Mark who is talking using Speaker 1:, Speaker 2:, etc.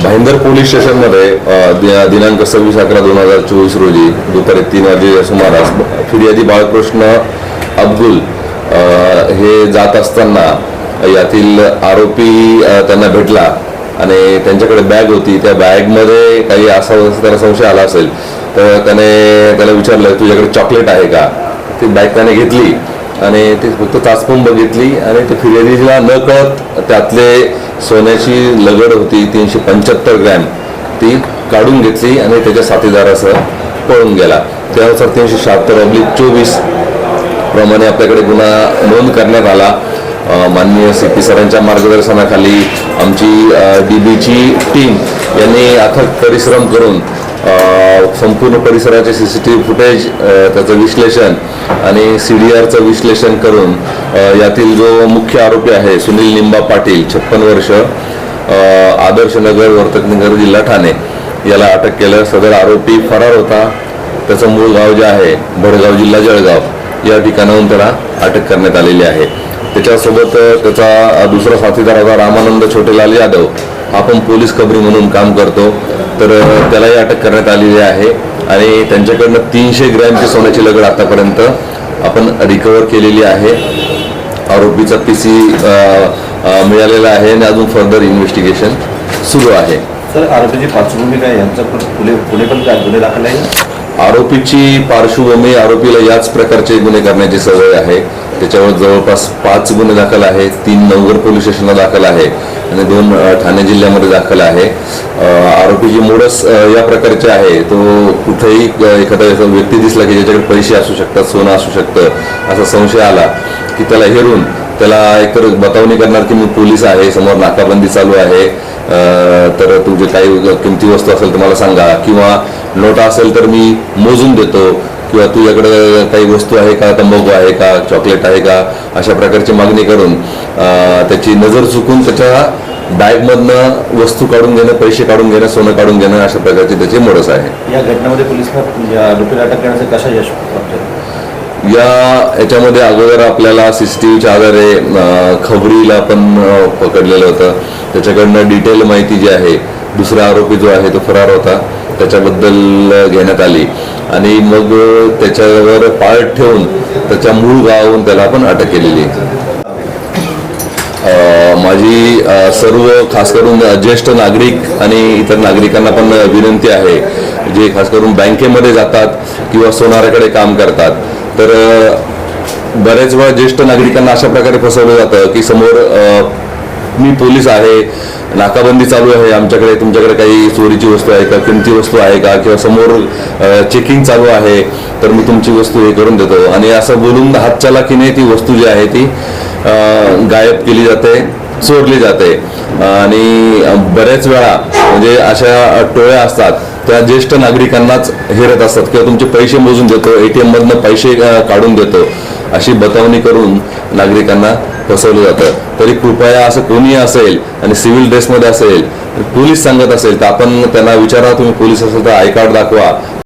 Speaker 1: Bhayandar police स्टेशनमध्ये दिनांक सव्वीस अकरा दोन हजार चोवीस रोजी दुपारी तीन वाजेच्या सुमारास फिर्यादी बाळकृष्ण अब्दुल हे जात असताना यातील आरोपी त्यांना भेटला आणि त्यांच्याकडे बॅग होती. त्या बॅगमध्ये काही असा त्याला संशय आला असेल तर त्याने त्याला विचारलं तुझ्याकडे चॉकलेट आहे का? ती बॅग त्याने घेतली. आणि ते फक्त चाचपून बघितली आणि ते फिर्यादीला न कळत त्यातले सोन्याची लगड होती तीनशे पंच्याहत्तर ग्रॅम ती काढून घेतली आणि त्याच्या साथीदारासह पळून गेला. त्यानुसार तीनशे शहात्तर अब्लिक चोवीस प्रमाणे आपल्याकडे गुन्हा नोंद करण्यात आला. माननीय सी पी सरांच्या मार्गदर्शनाखाली आमची डी बीची टीम यांनी अथक परिश्रम करून संपूर्ण परिसराचे C C T V footage त्याचं विश्लेषण आणि सी डी आरचं विश्लेषण करून यातील जो मुख्य आरोपी आहे सुनील निंबा पाटील छप्पन वर्ष आदर्श नगर वर्तकनगर जिल्हा ठाणे याला अटक केलं सदर आरोपी फरार होता. त्याचं मूळ गाव जे आहे भडगाव जिल्हा जळगाव या ठिकाणाहून त्याला अटक करण्यात आलेली आहे. त्याच्यासोबत त्याचा दुसरा साथीदार होता रामानंद छोटेलाल यादव. हा पण पोलीस खबरी म्हणून काम करतो. तर त्यालाही अटक करण्यात आलेली आहे. आणि त्यांच्याकडनं तीनशे ग्रॅमची सोन्याची लगड आतापर्यंत आपण रिकवर केलेली आहे. आरोपीचा पी सी मिळालेला आहे आणि अजून फर्दर इन्व्हेस्टिगेशन सुरू आहे.
Speaker 2: सर आरोपीची पार्श्वभूमी काय यांचा पण पुणे काय? गुन्हे दाखल आहे
Speaker 1: आरोपीची पार्श्वभूमी आरोपीला याच प्रकारचे गुन्हे करण्याची सवय आहे. त्याच्यावर जवळपास पाच गुन्हे दाखल आहेत. तीन नवगर पोलीस स्टेशनला दाखल आहे. आणि दोन ठाणे जिल्ह्यामध्ये दाखल आहे. आरोपीची आरोपी जी मोडस या प्रकारचे आहे तो कुठेही एखादा व्यक्ती दिसला की ज्याच्याकडे पैसे असू शकतात सोनं असू शकतं असा संशय आला की त्याला हेरून त्याला एकतर बतावणी करणार की मी पोलीस आहे समोर नाकाबंदी चालू आहे तर तुमचे काही किमती वस्तू असेल तर मला सांगा किंवा नोटा असेल तर मी मोजून देतो किंवा तुझ्याकडे काही वस्तू आहे का? तंबाखू आहे का? चॉकलेट आहे का? अशा प्रकारची मागणी करून त्याची नजर चुकून त्याच्या बॅगमधनं वस्तू काढून घेणं पैसे काढून घेणं सोनं काढून घेणं अशा प्रकारची त्याची मोडस आहे.
Speaker 2: या घटनेमध्ये पोलिसांना या आरोपीला अटक करण्याचं कशा यश?
Speaker 1: या याच्यामध्ये अगोदर आपल्याला सी सी टी व्हीच्या आधारे खबरीला पण पकडलेलं होतं. त्याच्याकडनं डिटेल माहिती जी आहे दुसरा आरोपी जो आहे तो फरार होता. त्याच्याबद्दल घेण्यात आली. आणि मग त्याच्यावर पाळत ठेवून त्याच्या मूळ गावाहून त्याला आपण अटक केलेली माझी सर्व खास करून ज्येष्ठ नागरिक आणि इतर नागरिकांना पण विनंती आहे जे खास करून बँकेमध्ये जातात किंवा सोनाराकडे काम करतात. तर बऱ्याच वेळा ज्येष्ठ नागरिकांना अशा प्रकारे फसवलं जातं की समोर मी पोलीस आहे नाकाबंदी चालू आहे आमच्याकडे तुमच्याकडे काही चोरीची वस्तू आहे का किमती वस्तू आहे का किंवा समोर चेकिंग चालू आहे तर मी तुमची वस्तू हे करून देतो. आणि असं बोलून हातचालाकीने ती वस्तू जी आहे ती गायब केली जाते चोरली जाते. आणि बऱ्याच वेळा म्हणजे अशा टोळ्या असतात त्या ज्येष्ठ नागरिकांनाच हेरत असतात किंवा तुमचे पैसे मोजून देतो एटीएम मधनं पैसे काढून देतो. अशी बतावणी करून नागरिकांना फसवलं जातं. तरी कृपया असं कोणी असेल आणि सिव्हिल ड्रेसमध्ये असेल पोलीस सांगत असेल तर आपण त्यांना विचारा तुम्ही पोलीस असेल तर आय कार्ड दाखवा.